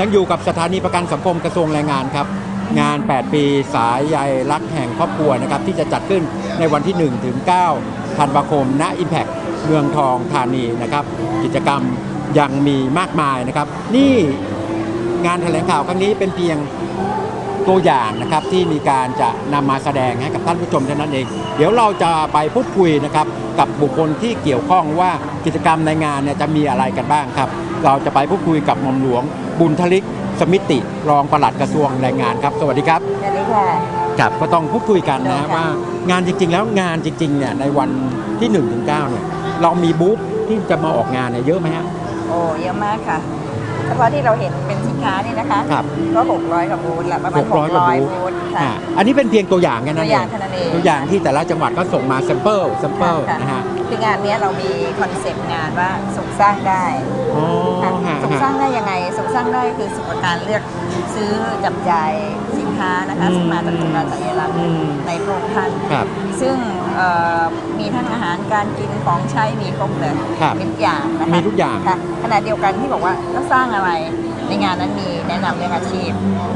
ยังอยู่กับสถานีประกันสังคมกระทรวงแรงงานครับ งาน 8 ปีสายใยรักแห่งครอบครัวนะครับ ที่จะจัดขึ้นในวันที่ 1 ถึง 9 ธันวาคม ณ Impact เมืองทองธานีนะครับ กิจกรรมยังมีมากมายนะครับ นี่งานแถลงข่าวครั้งนี้เป็นเพียงตัวอย่างนะครับที่มีการจะนำมาแสดงให้กับท่านผู้ชมเท่านั้นเอง เดี๋ยวเราจะไปพูดคุยนะครับกับบุคคลที่เกี่ยวข้องว่ากิจกรรมในงานเนี่ยจะมีอะไรกันบ้างครับ เราจะไปพูดคุยกับหม่อมหลวง บุญทลิก สมิติ รองปลัดกระทรวงแรงงานครับ สวัสดีครับ สวัสดีค่ะ ครับก็ต้องพูดคุยกันนะค่ะว่างานจริง ๆ แล้วงานจริงๆเนี่ยในวันที่1ถึง9เนี่ยเรามีบูธที่จะมาออกงานเนี่ยเยอะไหมฮะโอ้เยอะมากค่ะเฉพาะที่เราเห็นเป็นสินค้านี่นะคะครับ ก็600กว่าบูธละประมาณ600กว่าบูธบูธค่ะ อ่าอันนี้เป็นเพียงตัวอย่างแค่ตันั้นวเออย่างงเท่านั้นเองตัวอย่างที่แต่ละจังหวัดก็ส่งมาแซมเปิลแซมเปิลค่ะ นะฮะ คืองานเนี้ยเรามีคอนเซปต์งานว่าสุขสร้างได้อ๋อค่ะฮะสุขสร้างได้ยังไงสุขสร้างได้คือสุขการเลือกซื้อจับจ่ายสินค้านะคะซึ่งมาจากโครงการสัญลักษณ์อืมในพระองค์ท่านครับ ซึ่งเอ่อมีทั้งอาหารการกินของใช้มีครบเลยครับมีทุกอย่างนะคะมีทุกอย่าง ค่ะขณะเดียวกันที่บอกว่าแล้วสร้างอะไร ในงานนั้นมีแนะนำเรื่องอาชีพ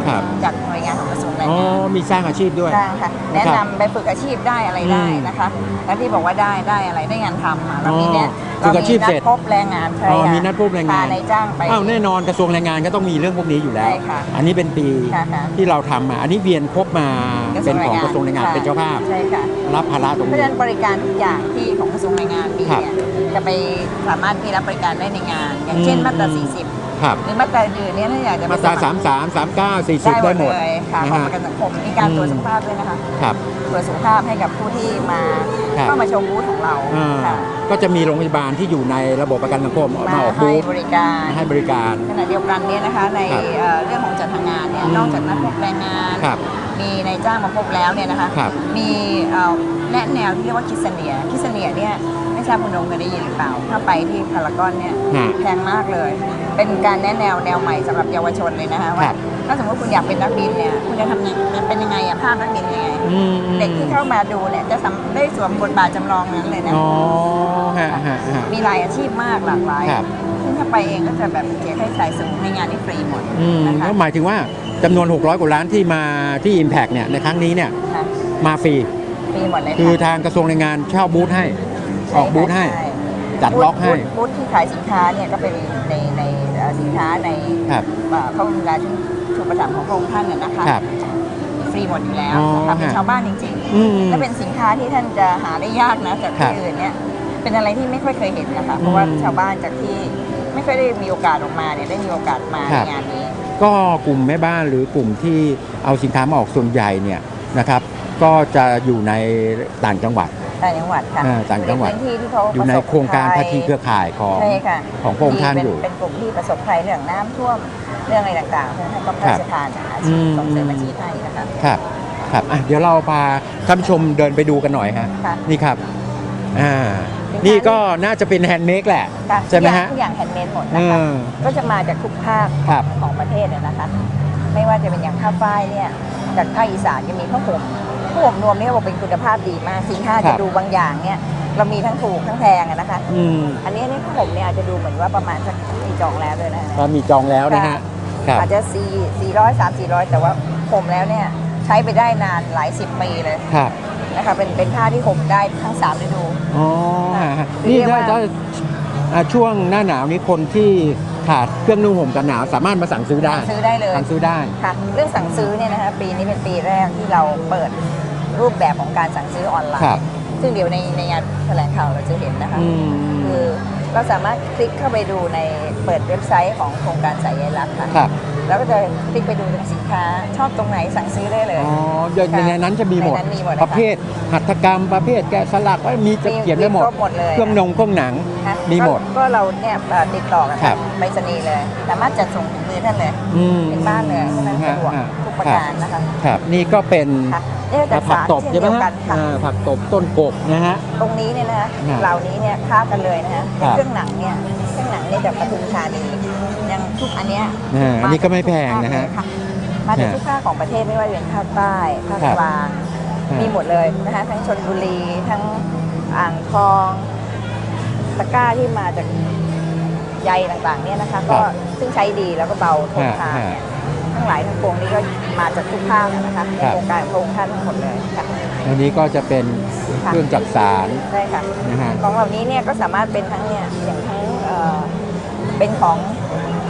ครับ จากหน่วยงานของกระทรวงแรงอ๋องาน มีสร้างอาชีพด้วยสร้างค่ะนะแนะครับนำไปฝึกอาชีพได้อะไรได้อืมนะคะ แล้วที่บอกว่าได้ได้อะไรได้งานทำอะเรามีเนี่ยอ๋อฝึกอาชีพนัเสร็จพบแรงงานใช่อ๋อค่ะมีนัดพบแรงงานพในจ้างไป อ้าวแน่นอนกระทรวงแรงงานก็ต้องมีเรื่องพวกนี้อยู่แล้ว ใช่ค่ะอันนี้เป็นปีค่ะค่ะ ที่เราทำมา อันนี้เวียนครบมาเป็นของกระทรวงแรงงานค่ะเป็นเจ้าภาพ ใช่ค่ะรับภาระตรงเพราะนี้ ฉะนั้นบริการทุกอย่างที่ของกระทรวงแรงงานมีครับเนี่ยจะไปสามารถที่รับบริการได้ในงาน อย่างเช่นอืมมาตราอืม40 ครับ หรือมาตราอื่นเนี่ยถ้าอยากจะไปมาตราครสามสามสามเก้าสี่สิบได้ได้หหมมดดเลยค่ะนะของฮะประกันสังคมมีการตรวจอืมสุขภาพด้วยนะคะครับ ตรวจสุขภาพให้กับผู้ที่มาครับ เข้ามาชมบูธของเราอ่าค่ะก็จะมีโรงพยาบาลที่อยู่ในระบบประกันสังคมมามาออกให้บูธบริการให้บริการ ขณะเดียวกันเนี่ยนะคะในครับเอ่อเรื่องของจัดทำงานเนี่ยอืม นอกจากนัดพบแรงงาน ครับ มีนายจ้างมาพบแล้วเนี่ยนะคะ ครับ มีเอ่อแนะแนวที่เรียกว่าคิสเนียคิสเนียเนี่ยไม่ทราบคุณนงเคยได้ยินหรือเปล่า ถ้าไปที่พารากอนเนี่ยฮะ แพงมากเลย เป็นการแนะแนวแนวใหม่สำหรับเยาวชนเลยนะคะคว่ารับถ้าสมมติคุณอยากเป็นนักบินเนี่ยคุณจะทำยังเป็นยังไงอะภาพนักบินยังไงอืมเด็กที่เข้ามาดูเนี่ยจะสำได้สวมบทบาทจำลองนั้นเลยนะ อ๋อฮะฮะฮะ มีหลายอาชีพมากหลากหลายครับ ซึ่งถ้าไปเองก็จะแบบเสียค่าใช้จ่ายสูงในงานที่ฟรีหมดอืมนะคะก็หมายถึงว่าจำนวน 600 กว่าล้านที่มาที่ Impact เนี่ยในครั้งนี้เนี่ยค่ะมาฟรี ฟรีหมดเลยคือค่ะทางกระทรวงแรงงานเช่าบูธให้ ออกบูธให้ ช่จัดล็อกให้ บูธบูธที่ขายสินค้าเนี่ยก็เป็นในในเอ่อ สินค้าในครับเอ่อพระบรมราชูชูปถัมภ์ของพระองค์ท่านน่ะนะคะครับ ฟรีหมดอยู่แล้วอ๋อนะคะเป็นฮะชาวบ้านจริงอืมๆและเป็นสินค้าที่ท่านจะหาได้ยากนะจากครัที่บอื่นเนี่ยเป็นอะไรที่ไม่ค่อยเคยเห็นนะคะเพราะว่าอืมชาวบ้านจากที่ไม่ค่อยได้มีโอกาสออกมาเนี่ยได้มีโอกาสมาครัในบงานนี้ ก็กลุ่มแม่บ้านหรือกลุ่มที่เอาสินค้ามาออกส่วนใหญ่เนี่ยนะครับ ก็จะอยู่ในต่างจังหวัด ต่างจังหวัดค่ะอ่าต่างจังหวัด เป็นพื้นที่ที่เขาอยู่ในประสบโครงการภัพัฒนีเครือข่ายของใช่ค่ะของพระองค์ท่านเป็อยู่ เป็นกลุ่มที่ประสบภัยเรื่องน้ำท่วมเรื่องอะไรต่างๆเพื่อให้ก็พระราชทานอาชีพอืม ส่งเสริมอาชีพให้นะคะ ครับครับอะเดี๋ยวเราพาท่านผู้ชมเดินไปดูกันหน่อยฮะค่ะนี่ครับอ่านี่ก็น่าจะเป็นแฮนด์เมดแหละ ค่ะใช่ไหมฮะทุกอย่างแฮนด์เมดหมดเอนะคะอก็จะมาจากทุกภาคครับ ของประเทศเนี่ยนะคะ ไม่ว่าจะเป็นอย่างผ้าฝ้ายเนี่ย จากภาคอีสานจะมีผ้าห่ม ผ้าห่มนวมเนี่ยบอกเป็นคุณภาพดีมากสินค้าครัจะบดูบางอย่างเนี่ยเรามีทั้งถูกทั้งแพงอะนะคะ อืมอันนี้เนี่ยผ้าห่มเนี่ยอาจจะดูเหมือนว่าประมาณสักมีจองแล้วเลยนะก็มีจองแล้วนะฮะครับอาจจะสี่สี่ร้อยสามสี่ร้อยแต่ว่าห่มแล้วเนี่ยใช้ไปได้นานหลายสิบปีเลยครับนะคะเป็นเป็นผ้าที่ห่มได้ทั้งสามฤดูอ๋อค่ะฮะเรีนี่ยกถ้าว่าถ้าอ่าช่วงหน้าหนาวนี้คนที่ขาดเครื่องนุ่งห่มกันหนาวสามารถมาสั่งซื้อได้ซื้อได้เลย สั่งซื้อได้ค่ะเรื่องสั่งซื้อเนี่ยนะคะปีนี้เป็นปีแรกที่เราเปิด รูปแบบของการสั่งซื้อออนไลครับน์ ซึ่งเดี๋ยวในในงานแถลงข่าวเราจะเห็นนะคะ อืม คือเราสามารถคลิกเข้าไปดูในเปิดเว็บไซต์ของโครงการสายใยรักค่ะครับแล้วก็จะคลิกไปดูตรงสินค้า ชอบตรงไหนสั่งซื้อได้เลย อ๋อเดี๋ยวค่ะในนั้นจะมีหมด ในนั้นมีหมดนะคะประเภทหัตถกรรมประเภทแกะสลักก็มีจะเขียนได้หมดครบหมดเลย เครื่องนงเครื่องหนังค่ะมีหมด ก็ก็เราเนี่ยเอ่อติดต่อกันครับ ไปรษณีย์เลย สามารถจัดส่งถึงมือท่านเลยอืมถึงบ้านเลยฉะนั้นสะดวกฮะทุกประการนะคะ ครับนี่ก็เป็นค่ะ เนี่ยจากผักสารตบเช่นใช่ไหมเดียวฮะกันค่ะอ่าผักตบต้นกกนะฮะตรงนี้เนี่ยนะคะฮะเหล่านี้เนี่ยค้าบกันเลยนะคะครับเครื่องหนังเนี่ยเครื่องหนังเนี่ยจากปทุมธานียังทุกอันเนี้ยอ่าอันนี้ก็ไม่แพงนะฮะมาจากฮะทุกภาคของประเทศไม่ว่าจะเป็นภาคใต้ภาคครับกลางมีหมดเลยนะคะทั้งชนบุรีทั้งอ่างทองตะกร้าที่มาจากใยต่างๆเนี่ยนะคะครัก็บซึ่งใช้ดีแล้วก็เบาทนทานฮะเนี่ย ทั้งหลายทั้งปวงนี้ก็มาจากทุกภาคนะคะในครับโครงการของพระองค์ท่านทั้งหมดเลยค่ะอันนี้ก็จะเป็นค่ะเครื่องจักสารได้ค่ะนะฮะของเหล่านี้เนี่ยก็สามารถเป็นทั้งเนี่ยอย่างทั้งเอ่อเป็นของ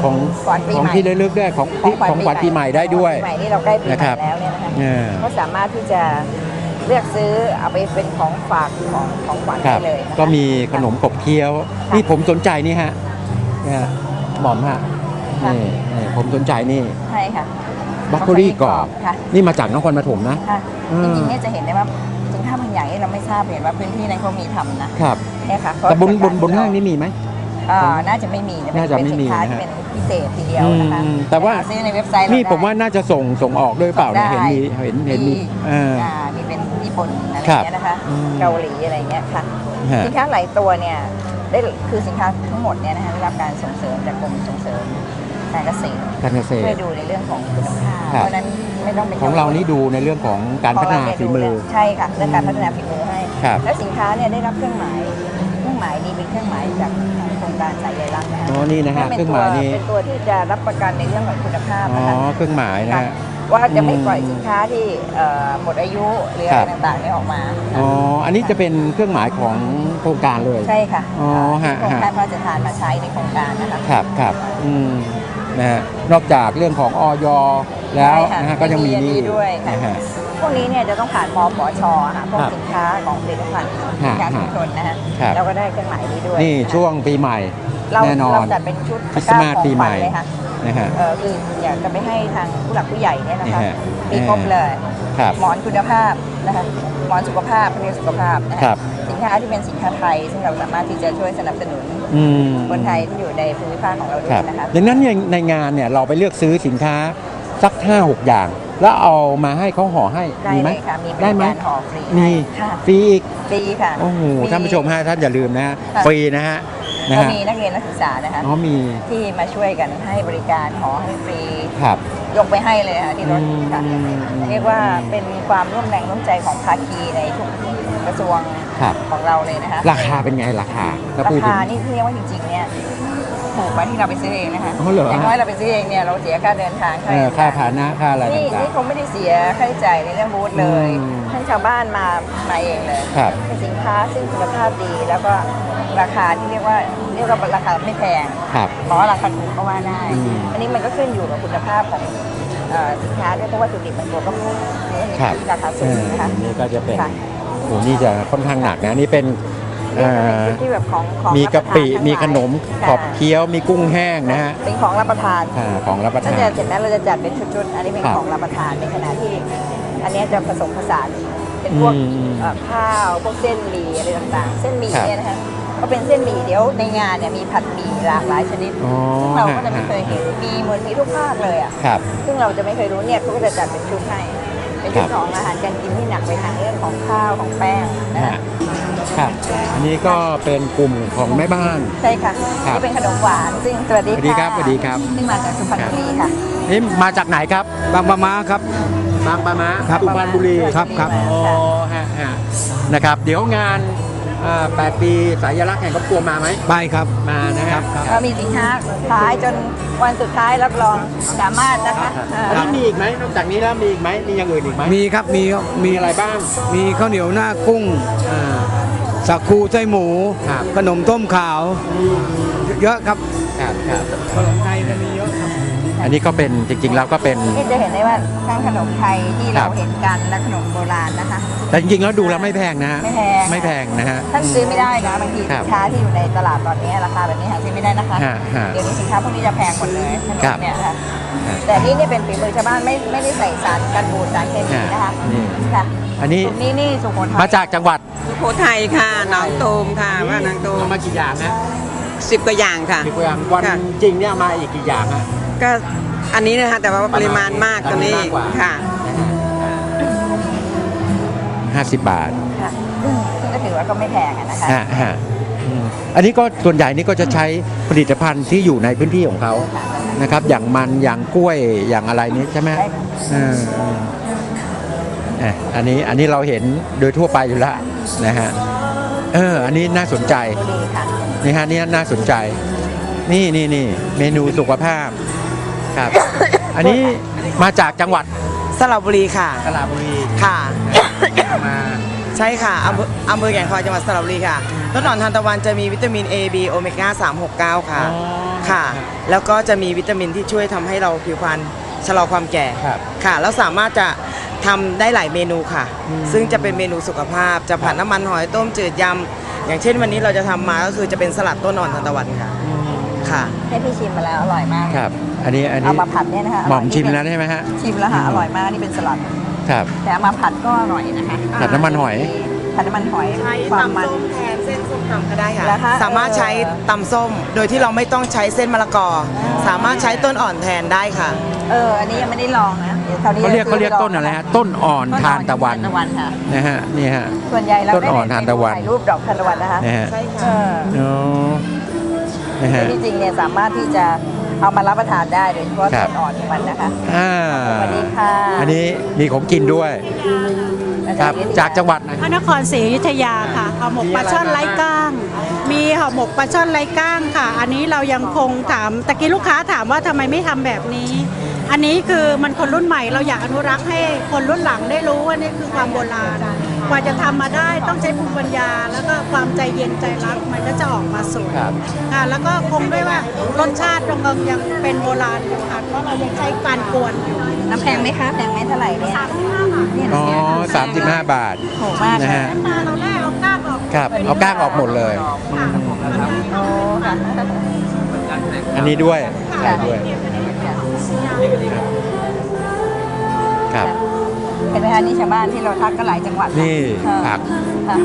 ของขวัญปีของใหม่ที่ระลึกได้ของที่ของขวัญปีใหม่ได้ด้วยของขญปีใหม่นี่เราใกล้ปีใหนะครัม่บแล้วเนี่ยนะคะเออก็สามารถที่จะเลือกซื้อเอาไปเป็นของฝากของของขวัญครับได้เลยนะคะก็มีขนมขบเคี้ยวค่ะนี่ผมสนใจนี่ฮะเนี่ยฮะหม่อมฮะ ค่ะนี่นี่ผมสนใจนี่ใช่ค่ะบล็อกโคลี่กรอบค่ะนี่มาจากนครปฐมนะ ค่ะอืมจริงๆเนี่ยจะเห็นได้ว่าสินค้าบางอย่างที่เราไม่ทราบเห็นว่าพื้นที่นั้นเขามีทำนะครับ เนี่ยค่ะแต่บนบนบนห้างนี่มีไหม เอ่อน่าจะไม่มีนะน่าจะไม่มีเป็นสินค้านะที่ฮะเป็นพิเศษทีเดียวนะคะอืมแต่ว่าหซื้อในเว็บไซต์เรานี่ได้ผมว่าน่าจะส่งส่งออกด้วยเปล่าเนี่ยได้ เห็นมีเห็นเห็นมีเออ อ่ามีเป็นญี่ปุ่นอะไรครับเงี้ยนะคะอืม เกาหลีอะไรเงี้ยค่ะ ฮะ สินค้าหลายตัวเนี่ยได้คือสินค้าทั้งหมดเนี่ยนะคะได้รับการส่งเสริมจากกรมส่งเสริม การเกษตรการเกษตเพื่รอดูในเรื่องของคุณภาพครัเพบราะฉะนั้นไม่ต้องเป็นของเรานี่ดูในเรื่องของการพัฒนาฝีมือ ใช่ค่ะเรื่องการพัฒนาฝีมือให้ ครับ แล้วสินค้าเนี่ยได้รับเครื่องหมายเครื่องหมายนี้เป็นเครื่องหมายจากทางโครงการสายใยรักนะคะอ๋อนี่นะฮะป็เครื่องหมายนี้ตัวเป็นตัวที่จะรับประกันในเรื่องของคุณภาพอ๋อนะคะ เครื่องหมายนะฮะ ว่าจะไม่อืมปล่อยสินค้าที่เอ่อหมดอายุหรือคอะรัไรบต่างๆเนี่ยออกมาอ๋ออันนี้จะเป็นเครื่องหมายของโครงการเลย ใช่ค่ะอ๋อฮะ ที่โครงฮะการพระราชทานมาใช้ในโครงการนะคะครับครับอืม นะฮะนอกจากเรื่องของออยแล้วใช่ค่ะนะฮะก็ยังมีมีนี่อันนี้ด้วยค่ะ นะฮะ พวกนี้เนี่ยจะต้องผ่านมปชค่ะพวกครับสินค้าของผลิตภัณฑ์สินค้าชุมชนนะฮะครับแล้วก็ได้เครื่องหมายนี้ด้วยนี่ะคะช่วงปีใหม่เราแน่นอนเราจัดเป็นชุดคริสต์มาสปีใหม่เลยค่ะนะฮะ เออคืออยากจะไปให้ทางผู้หลักผู้ใหญ่เนี่ยนะคะนี่ฮะมีครบเลย ครับหมอนคุณภาพนะคะหมอนสุขภาพเพื่อสุขภาพนะะครับ สินค้าที่เป็นสินค้าไทย ซึ่งเราสามารถที่จะช่วยสนับสนุน อืมคนไทยที่อยู่ในภูมิภาคของเราด้วครัยบนะคะ ดังนั้นเนี่ยในงานเนี่ยเราไปเลือกซื้อสินค้าสักห้าหกอย่าง แล้วเอามาให้เขาห่อให้ได้มีไหมเลยค่ะมีบได้ริไหมการห่อฟรีมีค่ะฟรีอีกฟรีค่ะโอ้โหฟรี ท่านผู้ชมฮะท่านอย่าลืมนะฮะค่ะ ฟรีนะฮะนะก็ฮะมีนักเรียนนักศึกษานะคะอ๋อมีที่มาช่วยกันให้บริการห่อให้ฟรี ครับ ยกไปให้เลยค่ะที่รถค่ะอืม เรียกว่าเป็นความร่วมแรงร่วมใจของภาคีในทุก กระทรวงครับ ของเราเลยนะคะราคาเป็นไงราคาถ้าราพูดถึคาง นี่เรียกว่าจริงๆเนี่ยถูกกว่าที่เราไปซื้อเองนะคะอ๋อเหรอฮะย่างน้อยเราไปซื้อเองเนี่ยเราเสียค่าเดินทางเออค่าฐานะค่าอะไรนี่ต่าง นี่เขาไม่ได้เสียค่าใช้จ่ายในเรื่องบูธเลยอืม ท่านชาวบ้านมามาเองเลยๆครับ เป็นสินค้าซึ่งคุณภาพดีแล้วก็ราคาที่เรียกว่าเรียกว่าราคาไม่แพง ครับบอกว่าราคาถูกก็ว่าได้อืมอันนี้มันก็ขึ้นอยู่กับคุณภาพของเอ่อสินค้าด้วยเพราะว่าวัตถุดิบบางตัวก็มีครับราคาสูเองอนะคะอันนี้ก็จะเป็น ค่ะโอ้นี่จะค่อนข้างหนักนะนี่เป็นนี่เอ่จะเป็นอชุดที่แบบของของมีกะปิรับประทานทั้งหลายมีขนมขอบค่ะเคี้ยวมีกุ้งแห้งนะฮะเป็นของรับประทานอ่าของรับประถ้าทาจะนเสร็จแล้วเราจะจัดเป็นชุดๆอันนี้เป็นครับของรับประทานในขณะที่ อันเนี้ยจะผสมผสานเป็นพวกอืมเอ่อข้าวพวกเส้นหมี่อะไรต่างๆ เส้นหมี่ครับเนี่ยนะคะก็เป็นเส้นหมี่เดี๋ยวในงานเนี่ยมีผัดหมี่หลากหลายชนิดอ๋อซึ่งเราก็จะไม่ฮะเคยเห็นมีเหมือนมีทุกภาคเลยอะครับซึ่งเราจะไม่เคยรู้เนี่ยเขาก็จะจัดเป็นชุดให้ เป็นชุดครับของอาหารการกินที่หนักไปทางเรื่องของข้าวของแป้งนะฮะคะครับ อันนี้ก็เป็นกลุ่มของแม่บ้าน ใช่ค่ะครับนี่เป็นขนมหวานซึ่งสวัสดีสวัสดีครับะสวัสดีครับ ซึ่งมาจากสุพรรณบุรีค่ะนี่มาจากไหนครับ บางปะมาครับ บางปะมะครับสุพรรณบุรีครับครับ อ๋อฮะฮะนะครับ เดี๋ยวงาน อ่า8ปีสายลักษณ์แห่งครอบครัวมาไหมไปครับ มานะครับเรามีสินค้าขายจนวันสุดท้ายรับรองสามารถนะคะครับเอ่ออันนี้มีอีกไหมนอกจากนี้แล้วมีอีกไหมมีอย่างอื่นอีกไหมมีครับมีครับมีมีอะไรบ้างมีข้าวเหนียวหน้ากุ้งอ่า สักคูไส้หมู ครับ ขนมต้มขาวเยอะครับ ครับครับ ขนมไทยก็มีเยอะครับ อันนี้ก็เป็นจริงๆแล้วก็เป็นนี่จะเห็นได้ว่าทั้งขนมไทยที่ครัเราบ เห็นกันและขนมโบราณนะคะ แต่จริงๆแล้วดูแล้วไม่แพงนะฮะไม่แพง ไม่แพงนะฮะ ท่านซื้อไม่ได้นะบางทีครัสิบ นค้าที่อยู่ในตลาดตอนนี้ราคาแบบนี้หาซื้อไม่ได้นะคะ ฮะฮะ เดี๋ยวนี้สินค้าพวกนี้จะแพงหมดเลยขนครัมบเนี่ยค่ะฮะแต่นี่เนี่ยเป็นฝีมือชาวบ้านไม่ไม่ได้ใส่สารกันบูดสารเคมีนะคะนี่ ค่ะอันนี้กลุ่มนี้นี่สุโขทัย มาจากจังหวัด สุโขทัยค่ะหนองตูมค่ะว่านางตูมเอามากี่อย่างนะสิบกว่าอย่างค่ะ กี่อย่างวันค่ะ จริงเนี่ยเอามาอีกกี่อย่างฮะ ก็อันนี้นะคะแต่ว่าปริมาณมากตัวนี้ปริมาณมากกว่า ค่ะห้าสิบบาทค่ะซึ่งซึ่งก็ถือว่าก็ไม่แพงอะนะคะ ฮะฮะอืมอันนี้ก็ส่วนใหญ่นี่ก็จะใช้ผลิตภัณฑ์ที่อยู่ในพื้นที่ของเขานะครับ อย่างมันอย่างกล้วยอย่างอะไรนี้ใช่ไหมใช่ค่ะ เออเออเอ่ออันนี้อันนี้เราเห็นโดยทั่วไปอยู่แล้วนะฮะเอออันนี้น่าสนใจบุรีค่ะ นี่ฮะนี่น่าสนใจ นี่นี่นี่เมนูสุขภาพ ครับ อันนี้มาจากจังหวัดสระบุรีค่ะ สระบุรีค่ะ มาใช่ค่ะอำเภออำเภอแก่งคอยจังหวัดสระบุรีค่ะต้นอ่อนทานตะวันจะมีวิตามิน A B โอเมก้า369 ค่ะอ๋อค่ะ แล้วก็จะมีวิตามินที่ช่วยทำให้เราผิวพรรณชะลอความแก่ ครับ ค่ะ แล้วสามารถจะทำได้หลายเมนูค่ะ อืม ซึ่งจะเป็นเมนูสุขภาพ จะผัดน้ำมันหอยต้มจืดยำ อย่างเช่นวันนี้เราจะทำมาก็คือจะเป็นสลัดต้นอ่อนทานตะวันค่ะ ค่ะ ให้พี่ชิมมาแล้วอร่อยมากครับ อันนี้อันเอานี้มาผัดเนี่ยนะคะหม่อมร่ยชิมแล้วใช่ไหมฮะชิมแล้วค่ะอร่อยมากนี่เป็นสลัดครับ แต่เอามาผัดก็อร่อยนะคะผัดน้ำมันหอย ผัดน้ำมันหอยใช้ความมันตำส้มแทนเส้นส้มตำก็ได้ค่ะเหรอคะสามารถใช้ตำส้ม โดยที่เราไม่ต้องใช้เส้นมะละกอ สามารถใช้ต้นอ่อนแทนได้ค่ะ เอออันนี้ยังไม่ได้ลองนะเดี๋ยวคราวนี้เขาเรียกจะเขาเรียกซื้ต้นอะไรฮะต้นอ่อนต้นทานตะวันทานตะวันค่ะ นะฮะนี่ฮะ ส่วนใหญ่เราต้นอ่อนทานตะวันถ่ายรูปดอกทานตะวันนะคะนะฮะใช่เอค่ะออ๋อนะ ฮะ ที่จริงเนี่ยสามารถที่จะเอามารับประทานได้โดยเฉพาะครับต้นอ่อนของมันนะคะ อ่าสวัสดีค่ะ อันนี้มีของกินด้วยครับจากจังหวัดไหน พระนครศรีอยุธยาค่ะห่อหมกปลาช่อนไร้ก้าง มีห่อหมกปลาช่อนไร้ก้างค่ะ อันนี้เรายังคงถามตะกี้ลูกค้าถามว่าทำไมไม่ทำแบบนี้ อันนี้คือมันคนรุ่นใหม่เราอยากอนุรักษ์ให้คนรุ่นหลังได้รู้ว่านี่คือความโบราณกว่าจะทำมาได้ต้องใช้ภูมิปัญญา แล้วก็ความใจเย็นใจรักมันก็จะออกมาสวยครับค่ะแล้วก็คงด้วยว่ารสชาติตรงกันยังเป็นโบราณอยู่ค่ะเพราะเรายังใช้การกวนอยู่น้ำแพงไหมคะแพงไหมเท่าไหร่เนี่ยสามสิบห้าบาทเนี่ยอ๋อเนี่ยสามสิบห้าบาทถูกมากนะเลยฮะปลาเราแรกเอาก้างออกครับเอาก้างออกหมดเลยโอ้ค่ะอันนี้ด้วยใส่ด้วย ครับ เห็นไหมคะนี่ชาวบ้านที่เราทักก็หลายจังหวัดนี่ค่ะผัก ค่ะ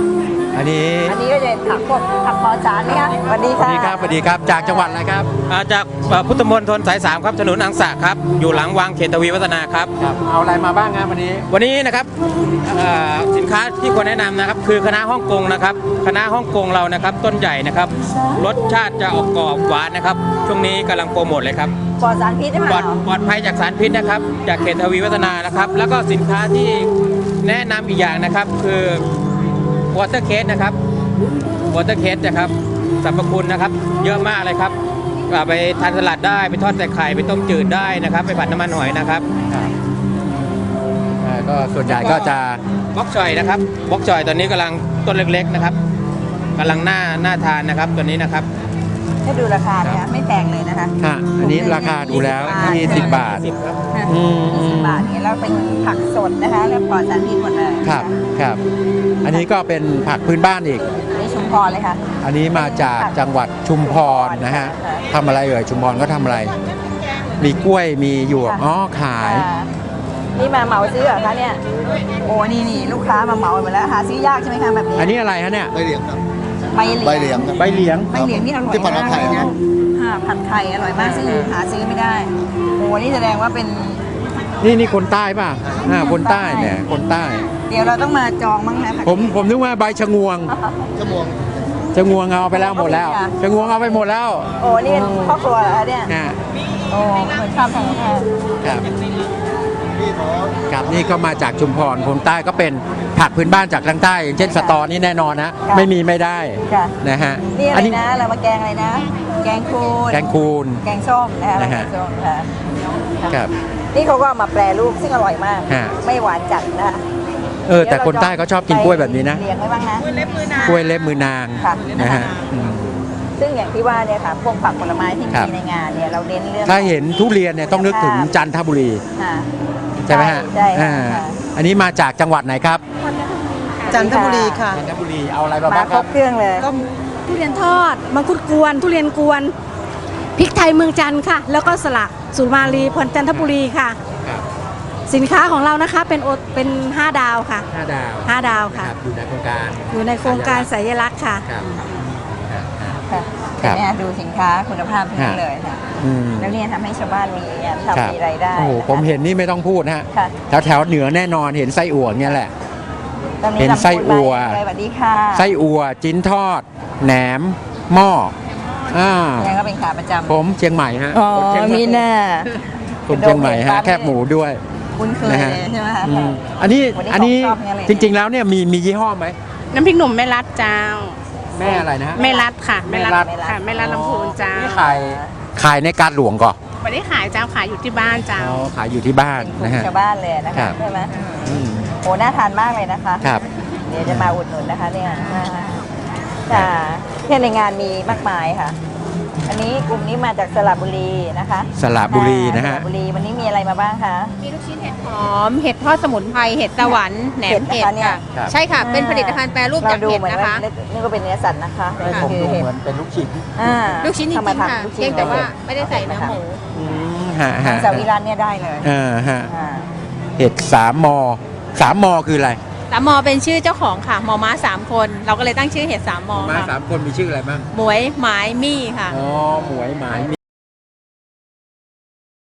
อันนี้อันนี้ก็จะผักพวกผักปอจานนี่ค่ะสวัสดีสวัสค่ะดีครับสวัสดีครับ จากจังหวัดอะไรครับ อ่าจากเอ่อพุทธมณฑลสายสามครับถนนอังสะครับ อยู่หลังวังเขตทวีวัฒนาครับ ครับ เอาอะไรมาบ้างครับวันนี้ วันนี้นะครับเอ่อสินค้าที่ควรแนะนำนะครับ คือคณะฮ่องกงนะครับคณะฮ่องกงเรานะครับ ต้นใหญ่นะครับ รสชาติจะออกกรอบหวานนะครับ ช่วงนี้กำลังโปรโมทเลยครับ ปอสารพิษได้ไหมปลอดปลอดภัยจากสารพิษนะครับ จากเขตทวีวัฒนานะครับ แล้วก็สินค้าที่แนะนำอีกอย่างนะครับ คือวอเตอร์เคสนะครับวอเตอร์เคสนะครับสรรพคุณนะครับ เยอะมากเลยครับเอาไปทานสลัดได้ไปทอดใส่ไข่ไปต้มจืดได้นะครับ ไปผัดน้ำมันหอยนะครับอ่าก็ส่วนใหญ่ก็จะบล็อกจอยนะครับบล็อกจอยตอนนี้กำลังต้นเล็กๆนะครับกำลังน่าน่าทานนะครับตัวนี้นะครับ ให้ดูราคาเนี่ยไม่แพงเลยนะคะฮะอันนี้ราคาดูแล้ว20บาท10ครับอืม ยี่สิบบาทเนี่ยแล้วเป็นผักสดนะคะ แล้วปลอดสารพิษหมดเลยครับครับ อันนี้ก็เป็นผักพื้นบ้านอีกนี่ชุมพรเลยค่ะ อันนี้มาจากจังหวัดชุมพรนะฮะทำอะไรเอ่ยชุมพรก็ทำอะไร มีกล้วยมีหยวกค่ะอ๋อขายอ่านี่มาเหมาซื้อเหรอคะเนี่ย โอ้นี่นี่ลูกค้ามาเหมาหมดแล้วหาซื้อยากใช่ไหมคะแบบนี้อันนี้อะไรฮะเนี่ยใบเหลียงครับ ใบเหลียงใบเหลียงครับ ใบเหลียง ใบเหลียงนี่อร่อยที่ผัดมะไข่มากนะ ค่ะผัดไข่อร่อยมากซื้อหาซื้อไม่ได้โอ้นี่แสดงว่าเป็น นี่นี่คนใต้ป่ะอ่าคนใต้เนี่ยคนใต้ เดี๋ยวเราต้องมาจองมั้งนะผัดผมผมนึกว่าใบชะงวงชั่วโมงชะงวงเอาไปแล้วหมดแล้วชะงวงเอาไปหมดแล้วโอ้นี่เป็นครอบครัวเหรอคะเนี่ยอ่าโอ้เหมือนชอบทางค่ะครับพี่ขอ ครับนี่ก็มาจากชุมพรคนใต้ก็เป็นผักพื้นบ้านจากทางใต้ อย่างเช่นสตอนี่แน่นอนนะ ไม่มีไม่ได้ค่ะ นะฮะนี่อะไรนะเรามาแกงอะไรนะ แกงคูนแกงคูน แกงส้มนะคะนะแกฮะ งส้มค่ะครับ นี่เขาก็เอามาแปรรูปซึ่งอร่อยมาก ฮะ ไม่หวานจัดนะคะเออ แต่คนใต้เขาชอบกินกล้วยแบบนี้นะเลี้ยงไว้บ้างนะ กล้วยเล็บมือนางค่ะ นะฮะอืม ซึ่งอย่างที่ว่าเนี่ยค่ะพวกผักผลไม้ที่ครัมีบ ในงานเนี่ยเราเน้นเรื่องถ้าเห็นทุเรียนเนี่ยต้องนึกถึงจันทบุรี ค่ะ ใช่ไหมฮะใช่อ่าค่ะอันนี้มาจากจังหวัดไหนครับจันทบุรีค่ะ จันทบุรีเอาอะไรมามาบ้างคครรับบเครื่องเลย ก็ทุเรียนทอด มังคุดกวน ทุเรียนกวน พริกไทยเมืองจันทร์ค่ะ แล้วก็สลักสุมาลีพรจันทบุรีค่ะ ครับสินค้าของเรานะคะเป็นโอเป็น 5 ดาวค่ะ ห้าดาว5 ดาวนะค่ะครับอยู่ในโครงการอยู่ในโครงการสัญลักษณ์ค่ะ ครับครับครับค่ะ ครับเห็นไหมคะดูสินค้าคุณภาพทั้งนั้นเลยค่ะ อืมแล้วเนี่ยทำให้ชาวบ้านมีงานครับทำมีรายได้โอ้โหนะคะผมเห็นนี่ไม่ต้องพูดนะฮะค่ะ แถวแถวๆเหนือแน่นอนเห็นไส้อั่วเนี่ยแหละ ตอนนี้เป็นลำพูไส้อั่วมาสวัสดีค่ะไส้อั่วจิ้นทอด แหนม หม้ออ่าเนี่ยก็เป็นขาประจำผมเชียงใหม่ฮะอ๋อผมเชียงใหมีหน้า ผมเชียงใหม่ฮะกระโดดเห็นปั๊บแคบหมูด้วย คุ้นเคยนะเลฮะยใช่ไหมคะ อืมอันนี้วันนี้อันนี้ของชอบทั้งนั้นเลย จริง ๆ แล้วเนี่ยมีมียี่ห้อไหมน้ำพริกหนุ่มแม่รัดเจ้า แม่อะไรนะฮะ แม่รัดค่ะแม่รัฐ ค่ะแม่รัดลำพูนจ้านี่ขายขายในการหลวงก่อนไม่ได้ขายเจ้าขายอยู่ที่บ้านเจ้า อ๋อขายอยู่ที่บ้านเป็นกลุ่นะมฮะ ชาวบ้านเลยนะครัคะบ ใช่ไหมอืมโหน่าทานมากเลยนะคะ ครับ เดี๋ยวจะมาอุดหนุนนะคะเนี่ยจ้าเนี่ยในงานมีมากมายค่ะ อันนี้กลุ่มนี้มาจากสระบุรีนะคะสระบุรีนะสฮะระบุรีวันนี้มีอะไรมาบ้างคะ มีลูกชิ้นเห็ดหอม เห็ดทอดสมุนไพร เห็ดสวรรค์แหนมเห็เห็ดดนะคะเนี่ย ค่ะ ครับ ใช่ค่ะ เป็นผลิตภัณฑ์แปรรูปจากดูเห็ดเหมือนนะว่าคะนึกว่าเป็นเนื้อสัตว์นะคะให้ผมคือดูเห็ดเหมือนเป็นลูกชิ้นอ่าลูกชิ้นจริทำมางๆค่ะทำลูกเพีชิ้ยนงแต่ว่าไม่ได้ใส่เนื้อหมูอืมฮะทาฮะงสวิรันเนี่ยได้เลยเออฮะอ่า เห็ดสามมอสามมอคืออะไร สามมอเป็นชื่อเจ้าของค่ะหมอม้าสามคน เราก็เลยตั้งชื่อเห็ดสามมอมาค่ะสามคนมีชื่ออะไรบ้างหมวยหมายมี่ค่ะ อ๋อหมวยหมาย